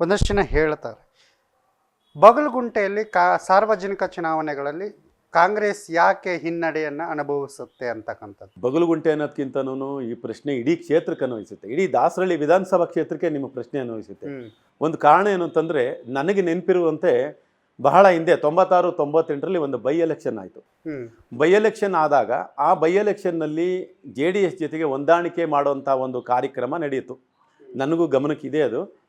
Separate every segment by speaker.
Speaker 1: ಒಂದಷ್ಟು ಜನ ಹೇಳ್ತಾರೆ. ಬಗಲಗುಂಟೆಯಲ್ಲಿ ಕಾ ಸಾರ್ವಜನಿಕ ಚುನಾವಣೆಗಳಲ್ಲಿ ಕಾಂಗ್ರೆಸ್ ಯಾಕೆ ಹಿನ್ನಡೆಯನ್ನು ಅನುಭವಿಸುತ್ತೆ ಅಂತಕ್ಕಂಥದ್ದು.
Speaker 2: ಬಗಲುಗುಂಟೆ ಅನ್ನೋದಕ್ಕಿಂತನೂ ಈ ಪ್ರಶ್ನೆ ಇಡೀ ಕ್ಷೇತ್ರಕ್ಕೆ ಅನ್ವಯಿಸುತ್ತೆ. ಇಡೀ ದಾಸರಳ್ಳಿ ವಿಧಾನಸಭಾ ಕ್ಷೇತ್ರಕ್ಕೆ ನಿಮ್ಮ ಪ್ರಶ್ನೆ ಅನ್ವಯಿಸುತ್ತೆ. ಒಂದು ಕಾರಣ ಏನು ಅಂತಂದ್ರೆ ನನಗೆ ನೆನಪಿರುವಂತೆ ಬಹಳ ಹಿಂದೆ ತೊಂಬತ್ತಾರು ತೊಂಬತ್ತೆಂಟರಲ್ಲಿ ಒಂದು ಬೈ ಎಲೆಕ್ಷನ್ ಆಯಿತು. ಬೈ ಎಲೆಕ್ಷನ್ ಆದಾಗ ಆ ಬೈ ಎಲೆಕ್ಷನ್ನಲ್ಲಿ ಜೆ ಡಿ ಎಸ್ ಜೊತೆಗೆ ಹೊಂದಾಣಿಕೆ ಮಾಡುವಂಥ ಒಂದು ಕಾರ್ಯಕ್ರಮ ನಡೆಯಿತು. ನನಗೂ ಗಮನಕ್ಕಿದೆ ಅದು.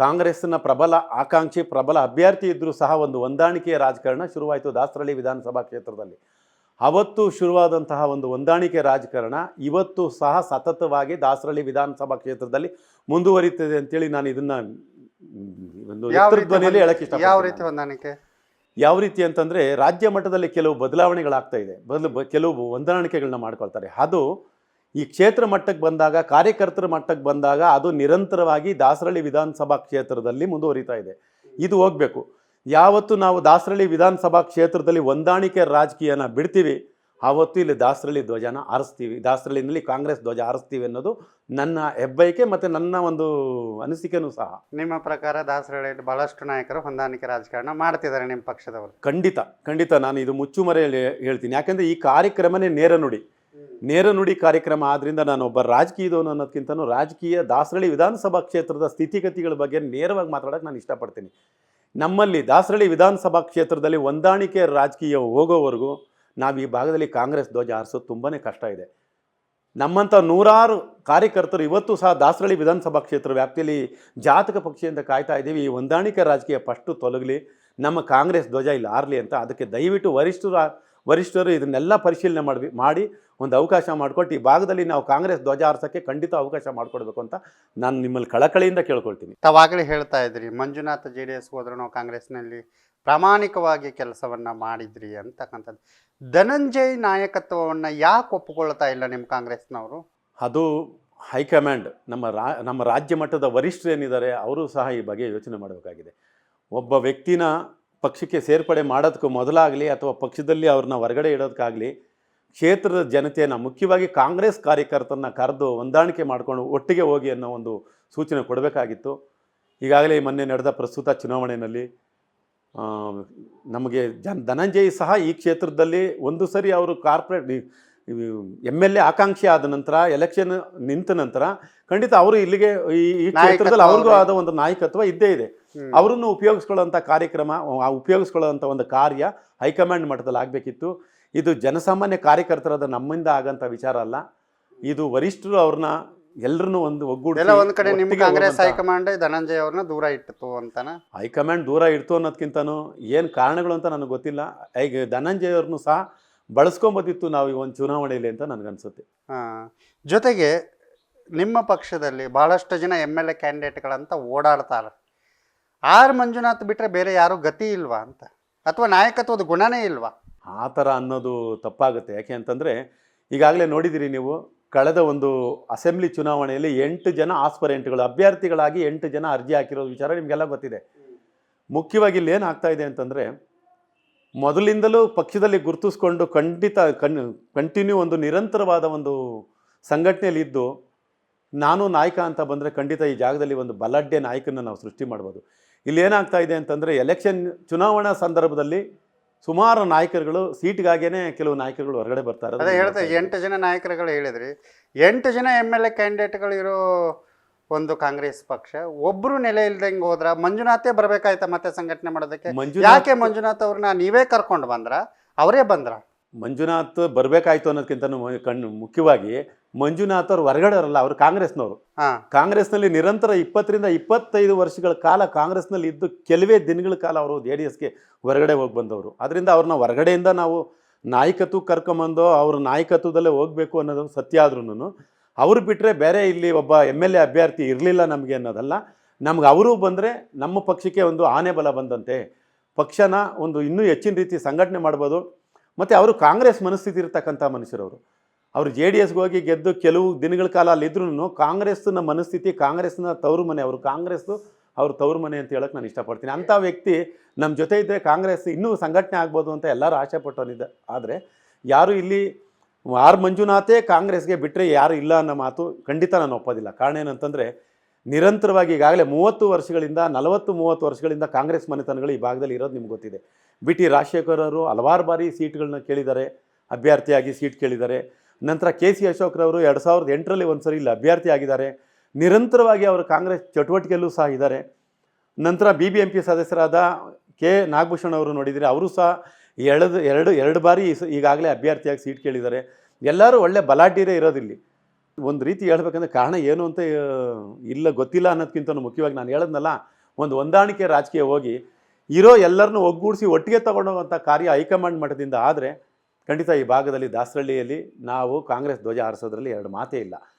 Speaker 2: ಕಾಂಗ್ರೆಸ್ನ ಪ್ರಬಲ ಆಕಾಂಕ್ಷಿ ಪ್ರಬಲ ಅಭ್ಯರ್ಥಿ ಇದ್ದರೂ ಸಹ ಒಂದು ಹೊಂದಾಣಿಕೆಯ ರಾಜಕಾರಣ ಶುರುವಾಯಿತು ದಾಸರಳ್ಳಿ ವಿಧಾನಸಭಾ ಕ್ಷೇತ್ರದಲ್ಲಿ. ಅವತ್ತು ಶುರುವಾದಂತಹ ಒಂದು ಹೊಂದಾಣಿಕೆ ರಾಜಕಾರಣ ಇವತ್ತು ಸಹ ಸತತವಾಗಿ ದಾಸರಳ್ಳಿ ವಿಧಾನಸಭಾ ಕ್ಷೇತ್ರದಲ್ಲಿ ಮುಂದುವರಿತದೆ ಅಂತೇಳಿ ನಾನು ಇದನ್ನ ಒಂದು ಧ್ವನಿಯಲ್ಲಿ ಹೇಳಕ್ಕೆ
Speaker 1: ಹೊಂದ- ಯಾವ ರೀತಿ. ಹೊಂದಾಣಿಕೆ?
Speaker 2: ಯಾವ ರೀತಿ ಅಂತಂದ್ರೆ ರಾಜ್ಯ ಮಟ್ಟದಲ್ಲಿ ಕೆಲವು ಬದಲಾವಣೆಗಳಾಗ್ತಾ ಇದೆ. ಬದಲು ಕೆಲವು ಹೊಂದಾಣಿಕೆಗಳನ್ನ ಮಾಡ್ಕೊಳ್ತಾರೆ. ಅದು ಈ ಕ್ಷೇತ್ರ ಮಟ್ಟಕ್ಕೆ ಬಂದಾಗ ಕಾರ್ಯಕರ್ತರ ಮಟ್ಟಕ್ಕೆ ಬಂದಾಗ ಅದು ನಿರಂತರವಾಗಿ ದಾಸರಳ್ಳಿ ವಿಧಾನಸಭಾ ಕ್ಷೇತ್ರದಲ್ಲಿ ಮುಂದುವರಿತಾ ಇದೆ. ಇದು ಹೋಗಬೇಕು. ಯಾವತ್ತು ನಾವು ದಾಸರಳ್ಳಿ ವಿಧಾನಸಭಾ ಕ್ಷೇತ್ರದಲ್ಲಿ ಹೊಂದಾಣಿಕೆ ರಾಜಕೀಯನ ಬಿಡ್ತೀವಿ ಆವತ್ತು ಇಲ್ಲಿ ದಾಸರಳ್ಳಿ ಧ್ವಜನ ಆರಿಸ್ತೀವಿ. ದಾಸರಳ್ಳಿನಲ್ಲಿ ಕಾಂಗ್ರೆಸ್ ಧ್ವಜ ಆರಿಸ್ತೀವಿ ಅನ್ನೋದು ನನ್ನ ಹೆಬ್ಬೈಕೆ ಮತ್ತು ನನ್ನ ಒಂದು ಅನಿಸಿಕೆನೂ ಸಹ.
Speaker 1: ನಿಮ್ಮ ಪ್ರಕಾರ ದಾಸರಳ್ಳಿಯಲ್ಲಿ ಬಹಳಷ್ಟು ನಾಯಕರು ಹೊಂದಾಣಿಕೆ ರಾಜಕಾರಣ ಮಾಡ್ತಿದ್ದಾರೆ ನಿಮ್ಮ ಪಕ್ಷದವರು?
Speaker 2: ಖಂಡಿತ ಖಂಡಿತ ನಾನು ಇದು ಮುಚ್ಚುಮರೆಯಲ್ಲಿ ಹೇಳ್ತೀನಿ. ಯಾಕೆಂದರೆ ಈ ಕಾರ್ಯಕ್ರಮನೇ ನೇರ ನುಡಿ. ನೇರ ನುಡಿ ಕಾರ್ಯಕ್ರಮ ಆದ್ದರಿಂದ ನಾನು ಒಬ್ಬ ರಾಜಕೀಯದವನು ಅನ್ನೋದಕ್ಕಿಂತನೂ ರಾಜಕೀಯ ದಾಸರಳ್ಳಿ ವಿಧಾನಸಭಾ ಕ್ಷೇತ್ರದ ಸ್ಥಿತಿಗತಿಗಳ ಬಗ್ಗೆ ನೇರವಾಗಿ ಮಾತಾಡೋಕೆ ನಾನು ಇಷ್ಟಪಡ್ತೀನಿ. ನಮ್ಮಲ್ಲಿ ದಾಸರಳ್ಳಿ ವಿಧಾನಸಭಾ ಕ್ಷೇತ್ರದಲ್ಲಿ ಹೊಂದಾಣಿಕೆ ರಾಜಕೀಯ ಹೋಗೋವರೆಗೂ ನಾವು ಈ ಭಾಗದಲ್ಲಿ ಕಾಂಗ್ರೆಸ್ ಧ್ವಜ ಹಾರಿಸೋದು ತುಂಬಾ ಕಷ್ಟ ಇದೆ. ನಮ್ಮಂಥ ನೂರಾರು ಕಾರ್ಯಕರ್ತರು ಇವತ್ತು ಸಹ ದಾಸರಳ್ಳಿ ವಿಧಾನಸಭಾ ಕ್ಷೇತ್ರ ವ್ಯಾಪ್ತಿಯಲ್ಲಿ ಜಾತಕ ಪಕ್ಷಿಯಿಂದ ಕಾಯ್ತಾ ಇದ್ದೀವಿ. ಈ ಹೊಂದಾಣಿಕೆ ರಾಜಕೀಯ ಫಸ್ಟು ತೊಲಗಲಿ, ನಮ್ಮ ಕಾಂಗ್ರೆಸ್ ಧ್ವಜ ಇಲ್ಲಿ ಆರಲಿ ಅಂತ ಅದಕ್ಕೆ ದಯವಿಟ್ಟು ವರಿಷ್ಠರು ವರಿಷ್ಠರು ಇದನ್ನೆಲ್ಲ ಪರಿಶೀಲನೆ ಮಾಡಿ ಮಾಡಿ ಒಂದು ಅವಕಾಶ ಮಾಡಿಕೊಟ್ಟು ಈ ಭಾಗದಲ್ಲಿ ನಾವು ಕಾಂಗ್ರೆಸ್ ಧ್ವಜ ಆರಿಸೋಕ್ಕೆ ಖಂಡಿತ ಅವಕಾಶ ಮಾಡಿಕೊಡ್ಬೇಕು ಅಂತ ನಾನು ನಿಮ್ಮಲ್ಲಿ ಕಳಕಳಿಯಿಂದ ಕೇಳ್ಕೊಳ್ತೀನಿ.
Speaker 1: ತಾವಾಗಲೇ ಹೇಳ್ತಾ ಇದ್ರಿ ಮಂಜುನಾಥ್ ಜೆ ಡಿ ಎಸ್ ಹೋದ್ರು ನಾವು ಕಾಂಗ್ರೆಸ್ನಲ್ಲಿ ಪ್ರಾಮಾಣಿಕವಾಗಿ ಕೆಲಸವನ್ನು ಮಾಡಿದ್ರಿ ಅಂತಕ್ಕಂಥದ್ದು. ಧನಂಜಯ್ ನಾಯಕತ್ವವನ್ನು ಯಾಕೆ ಒಪ್ಪಿಕೊಳ್ತಾ ಇಲ್ಲ ನಿಮ್ಮ ಕಾಂಗ್ರೆಸ್ನವರು?
Speaker 2: ಅದು ಹೈಕಮಾಂಡ್ ನಮ್ಮ ರಾ ನಮ್ಮ ರಾಜ್ಯ ಮಟ್ಟದ ವರಿಷ್ಠರು ಏನಿದ್ದಾರೆ ಅವರು ಸಹ ಈ ಬಗ್ಗೆ ಯೋಚನೆ ಮಾಡಬೇಕಾಗಿದೆ. ಒಬ್ಬ ವ್ಯಕ್ತಿನ ಪಕ್ಷಕ್ಕೆ ಸೇರ್ಪಡೆ ಮಾಡೋದಕ್ಕೂ ಮೊದಲಾಗಲಿ ಅಥವಾ ಪಕ್ಷದಲ್ಲಿ ಅವ್ರನ್ನ ಹೊರಗಡೆ ಇಡೋದಕ್ಕಾಗಲಿ ಕ್ಷೇತ್ರದ ಜನತೆಯನ್ನು, ಮುಖ್ಯವಾಗಿ ಕಾಂಗ್ರೆಸ್ ಕಾರ್ಯಕರ್ತರನ್ನ ಕರೆದು ಹೊಂದಾಣಿಕೆ ಮಾಡಿಕೊಂಡು ಒಟ್ಟಿಗೆ ಹೋಗಿ ಅನ್ನೋ ಒಂದು ಸೂಚನೆ ಕೊಡಬೇಕಾಗಿತ್ತು. ಈಗಾಗಲೇ ಮೊನ್ನೆ ನಡೆದ ಪ್ರಸ್ತುತ ಚುನಾವಣೆಯಲ್ಲಿ ನಮಗೆ ಜನ್ ಧನಂಜಯ್ ಸಹ ಈ ಕ್ಷೇತ್ರದಲ್ಲಿ ಒಂದು ಸರಿ ಅವರು ಕಾರ್ಪೊರೇಟ್ ಎಂ ಎಲ್ ಎ ಆಕಾಂಕ್ಷಿ ಆದ ನಂತರ ಎಲೆಕ್ಷನ್ ನಿಂತ ನಂತರ ಖಂಡಿತ ಅವರು ಇಲ್ಲಿಗೆ ಈ ಕ್ಷೇತ್ರದಲ್ಲಿ ಅವ್ರಿಗೂ ಆದ ಒಂದು ನಾಯಕತ್ವ ಇದ್ದೇ ಇದೆ. ಅವರನ್ನು ಉಪಯೋಗಿಸ್ಕೊಳ್ಳೋಂಥ ಕಾರ್ಯಕ್ರಮ ಆ ಉಪಯೋಗಿಸ್ಕೊಳ್ಳೋಂಥ ಒಂದು ಕಾರ್ಯ ಹೈಕಮಾಂಡ್ ಮಟ್ಟದಲ್ಲಿ ಆಗಬೇಕಿತ್ತು. ಇದು ಜನಸಾಮಾನ್ಯ ಕಾರ್ಯಕರ್ತರಾದ ನಮ್ಮಿಂದ ಆಗಂತ ವಿಚಾರ ಅಲ್ಲ. ಇದು ವರಿಷ್ಠರು ಅವ್ರನ್ನ ಎಲ್ಲರನ್ನೂ ಒಂದು ಒಗ್ಗೂಡಿಸಿ
Speaker 1: ಎಲ್ಲ ಒಂದ್ ಕಡೆ ನಿಮ್ಮ ಕಾಂಗ್ರೆಸ್ ಹೈಕಮಾಂಡ್ ಧನಂಜಯ್ ಅವ್ರನ್ನ ದೂರ ಇಟ್ಟಿತು ಅಂತಾನ?
Speaker 2: ಹೈಕಮಾಂಡ್ ದೂರ ಇಡ್ತು ಅನ್ನೋದಕ್ಕಿಂತನೂ ಏನು ಕಾರಣಗಳು ಅಂತ ನನಗೆ ಗೊತ್ತಿಲ್ಲ. ಈಗ ಧನಂಜಯ ಅವ್ರನ್ನೂ ಸಹ ಬಳಸ್ಕೊಂಬೋದಿತ್ತು ನಾವು ಈ ಒಂದು ಚುನಾವಣೆಯಲ್ಲಿ ಅಂತ ನನಗನ್ಸುತ್ತೆ.
Speaker 1: ಜೊತೆಗೆ ನಿಮ್ಮ ಪಕ್ಷದಲ್ಲಿ ಭಾಳಷ್ಟು ಜನ ಎಂ ಎಲ್ ಎ ಕ್ಯಾಂಡಿಡೇಟ್ಗಳಂತ ಓಡಾಡ್ತಾರೆ. ಆರ್ ಮಂಜುನಾಥ್ ಬಿಟ್ರೆ ಬೇರೆ ಯಾರು ಗತಿ ಇಲ್ವಾ ಅಂತ? ಅಥವಾ ನಾಯಕತ್ವದ ಗುಣನೇ ಇಲ್ವಾ?
Speaker 2: ಆ ಥರ ಅನ್ನೋದು ತಪ್ಪಾಗುತ್ತೆ. ಯಾಕೆ ಅಂತಂದರೆ ಈಗಾಗಲೇ ನೋಡಿದಿರಿ ನೀವು ಕಳೆದ ಒಂದು ಅಸೆಂಬ್ಲಿ ಚುನಾವಣೆಯಲ್ಲಿ ಎಂಟು ಜನ ಆಸ್ಪರೆಂಟ್ಗಳು ಅಭ್ಯರ್ಥಿಗಳಾಗಿ ಎಂಟು ಜನ ಅರ್ಜಿ ಹಾಕಿರೋ ವಿಚಾರ ನಿಮಗೆಲ್ಲ ಗೊತ್ತಿದೆ. ಮುಖ್ಯವಾಗಿ ಇಲ್ಲಿ ಏನು ಆಗ್ತಾ ಇದೆ ಅಂತಂದರೆ ಮೊದಲಿಂದಲೂ ಪಕ್ಷದಲ್ಲಿ ಗುರುತಿಸ್ಕೊಂಡು ಖಂಡಿತ ಕನ್ ಕಂಟಿನ್ಯೂ ಒಂದು ನಿರಂತರವಾದ ಒಂದು ಸಂಘಟನೆಯಲ್ಲಿ ಇದ್ದು ನಾನು ನಾಯಕ ಅಂತ ಬಂದರೆ ಖಂಡಿತ ಈ ಜಾಗದಲ್ಲಿ ಒಂದು ಬಲಾಢ್ಯ ನಾಯಕನ ನಾವು ಸೃಷ್ಟಿ ಮಾಡ್ಬೋದು. ಇಲ್ಲಿ ಏನಾಗ್ತಾ ಇದೆ ಅಂತಂದರೆ ಎಲೆಕ್ಷನ್ ಚುನಾವಣಾ ಸಂದರ್ಭದಲ್ಲಿ ಸುಮಾರು ನಾಯಕರುಗಳು ಸೀಟ್ಗಾಗೇನೆ ಕೆಲವು ನಾಯಕರುಗಳು ಹೊರಗಡೆ ಬರ್ತಾರೆ
Speaker 1: ಅದೇ ಹೇಳ್ತಾ ಎಂಟು ಜನ ನಾಯಕರುಗಳು ಹೇಳಿದ್ರಿ. ಎಂಟು ಜನ ಎಂ ಎಲ್ ಎ ಕ್ಯಾಂಡಿಡೇಟ್ಗಳು ಇರೋ ಒಂದು ಕಾಂಗ್ರೆಸ್ ಪಕ್ಷ. ಒಬ್ರು ನೆಲೆ ಇಲ್ದಂಗೆ ಹೋದ್ರ ಮಂಜುನಾಥೇ ಬರ್ಬೇಕಾಯ್ತಾ ಮತ್ತೆ ಸಂಘಟನೆ ಮಾಡೋದಕ್ಕೆ? ಯಾಕೆ ಮಂಜುನಾಥ್ ಅವ್ರನ್ನ ನೀವೇ ಕರ್ಕೊಂಡು ಬಂದ್ರ? ಅವರೇ ಬಂದ್ರ?
Speaker 2: ಮಂಜುನಾಥ್ ಬರ್ಬೇಕಾಯ್ತು ಅನ್ನೋದಕ್ಕಿಂತ ಕಣ್ಣು ಮುಖ್ಯವಾಗಿ ಮಂಜುನಾಥ್ ಅವ್ರು ಹೊರಗಡೆ ಅವರಲ್ಲ ಅವರು ಕಾಂಗ್ರೆಸ್ನವರು.
Speaker 1: ಹಾ.
Speaker 2: ಕಾಂಗ್ರೆಸ್ನಲ್ಲಿ ನಿರಂತರ ಇಪ್ಪತ್ತರಿಂದ ಇಪ್ಪತ್ತೈದು ವರ್ಷಗಳ ಕಾಲ ಕಾಂಗ್ರೆಸ್ನಲ್ಲಿ ಇದ್ದು ಕೆಲವೇ ದಿನಗಳ ಕಾಲ ಅವರು ಜೆ ಡಿ ಎಸ್ಗೆ ಹೊರಗಡೆ ಹೋಗಿ ಬಂದವರು. ಅದರಿಂದ ಅವ್ರನ್ನ ಹೊರಗಡೆಯಿಂದ ನಾವು ನಾಯಕತ್ವ ಕರ್ಕೊಂಬಂದು ಅವ್ರ ನಾಯಕತ್ವದಲ್ಲೇ ಹೋಗಬೇಕು ಅನ್ನೋದು ಸತ್ಯ ಆದ್ರೂ ಅವ್ರು ಬಿಟ್ಟರೆ ಬೇರೆ ಇಲ್ಲಿ ಒಬ್ಬ ಎಂ ಎಲ್ ಎ ಅಭ್ಯರ್ಥಿ ಇರಲಿಲ್ಲ ನಮಗೆ ಅನ್ನೋದಲ್ಲ. ನಮ್ಗೆ ಅವರು ಬಂದರೆ ನಮ್ಮ ಪಕ್ಷಕ್ಕೆ ಒಂದು ಆನೆ ಬಲ ಬಂದಂತೆ. ಪಕ್ಷನ ಒಂದು ಇನ್ನೂ ಹೆಚ್ಚಿನ ರೀತಿ ಸಂಘಟನೆ ಮಾಡ್ಬೋದು. ಮತ್ತು ಅವರು ಕಾಂಗ್ರೆಸ್ ಮನಸ್ಥಿತಿ ಇರ್ತಕ್ಕಂಥ ಮನುಷ್ಯರವರು ಅವರು. ಜೆ ಡಿ ಎಸ್ಗೆ ಹೋಗಿ ಗೆದ್ದು ಕೆಲವು ದಿನಗಳ ಕಾಲ ಅಲ್ಲಿದ್ರೂ ಕಾಂಗ್ರೆಸ್ನ ಮನಸ್ಥಿತಿ, ಕಾಂಗ್ರೆಸ್ನ ತವರು ಮನೆ, ಅವರು ಕಾಂಗ್ರೆಸ್ದು ಅವ್ರ ತವರು ಮನೆ ಅಂತ ಹೇಳೋಕ್ಕೆ ನಾನು ಇಷ್ಟಪಡ್ತೀನಿ. ಅಂಥ ವ್ಯಕ್ತಿ ನಮ್ಮ ಜೊತೆ ಇದ್ದರೆ ಕಾಂಗ್ರೆಸ್ ಇನ್ನೂ ಸಂಘಟನೆ ಆಗ್ಬೋದು ಅಂತ ಎಲ್ಲರೂ ಆಸೆ ಪಟ್ಟವನಿದ್ದ. ಆದರೆ ಯಾರು ಇಲ್ಲಿ ಆರ್ ಮಂಜುನಾಥೇ ಕಾಂಗ್ರೆಸ್ಗೆ ಬಿಟ್ಟರೆ ಯಾರು ಇಲ್ಲ ಅನ್ನೋ ಮಾತು ಖಂಡಿತ ನಾನು ಒಪ್ಪೋದಿಲ್ಲ. ಕಾರಣ ಏನಂತಂದರೆ, ನಿರಂತರವಾಗಿ ಈಗಾಗಲೇ ಮೂವತ್ತು ವರ್ಷಗಳಿಂದ, ನಲವತ್ತು, ಮೂವತ್ತು ವರ್ಷಗಳಿಂದ ಕಾಂಗ್ರೆಸ್ ಮನೆತನಗಳು ಈ ಭಾಗದಲ್ಲಿ ಇರೋದು ನಿಮ್ಗೆ ಗೊತ್ತಿದೆ. ಬಿ ಟಿ ರಾಜಶೇಖರ್ ಅವರು ಹಲವಾರು ಬಾರಿ ಸೀಟ್ಗಳನ್ನ ಕೇಳಿದ್ದಾರೆ, ಅಭ್ಯರ್ಥಿಯಾಗಿ ಸೀಟ್ ಕೇಳಿದ್ದಾರೆ. ನಂತರ ಕೆ ಸಿ ಅಶೋಕ್ರವರು ಎರಡು ಸಾವಿರದ ಎಂಟರಲ್ಲಿ ಒಂದು ಸರಿ ಇಲ್ಲಿ ಅಭ್ಯರ್ಥಿ ಆಗಿದ್ದಾರೆ ನಿರಂತರವಾಗಿ ಅವರು ಕಾಂಗ್ರೆಸ್ ಚಟುವಟಿಕೆಯಲ್ಲೂ ಸಹ ಇದ್ದಾರೆ. ನಂತರ ಬಿ ಬಿ ಎಂ ಪಿ ಸದಸ್ಯರಾದ ಕೆ. ನಾಗಭೂಷಣ್ ಅವರು ನೋಡಿದರೆ, ಅವರು ಸಹ ಎರಡು ಎರಡು ಎರಡು ಬಾರಿ ಈಗಾಗಲೇ ಅಭ್ಯರ್ಥಿಯಾಗಿ ಸೀಟ್ ಕೇಳಿದ್ದಾರೆ. ಎಲ್ಲರೂ ಒಳ್ಳೆ ಬಲಾಢ್ಯರೇ ಇರೋದಿಲ್ಲಿ. ಒಂದು ರೀತಿ ಹೇಳ್ಬೇಕಂದ್ರೆ ಕಾರಣ ಏನು ಅಂತ ಇಲ್ಲ, ಗೊತ್ತಿಲ್ಲ ಅನ್ನೋದಕ್ಕಿಂತ ಮುಖ್ಯವಾಗಿ ನಾನು ಹೇಳದ್ನಲ್ಲ, ಒಂದು ಹೊಂದಾಣಿಕೆ ರಾಜಕೀಯ ಹೋಗಿ, ಇರೋ ಎಲ್ಲರನ್ನೂ ಒಗ್ಗೂಡಿಸಿ ಒಟ್ಟಿಗೆ ತಗೊಂಡೋಗುವಂಥ ಕಾರ್ಯ ಹೈಕಮಾಂಡ್ ಮಟ್ಟದಿಂದ ಆದರೆ, ಖಂಡಿತ ಈ ಭಾಗದಲ್ಲಿ ದಾಸರಳ್ಳಿಯಲ್ಲಿ ನಾವು ಕಾಂಗ್ರೆಸ್ ಧ್ವಜ ಹಾರಿಸೋದ್ರಲ್ಲಿ ಎರಡು ಮಾತೇ ಇಲ್ಲ.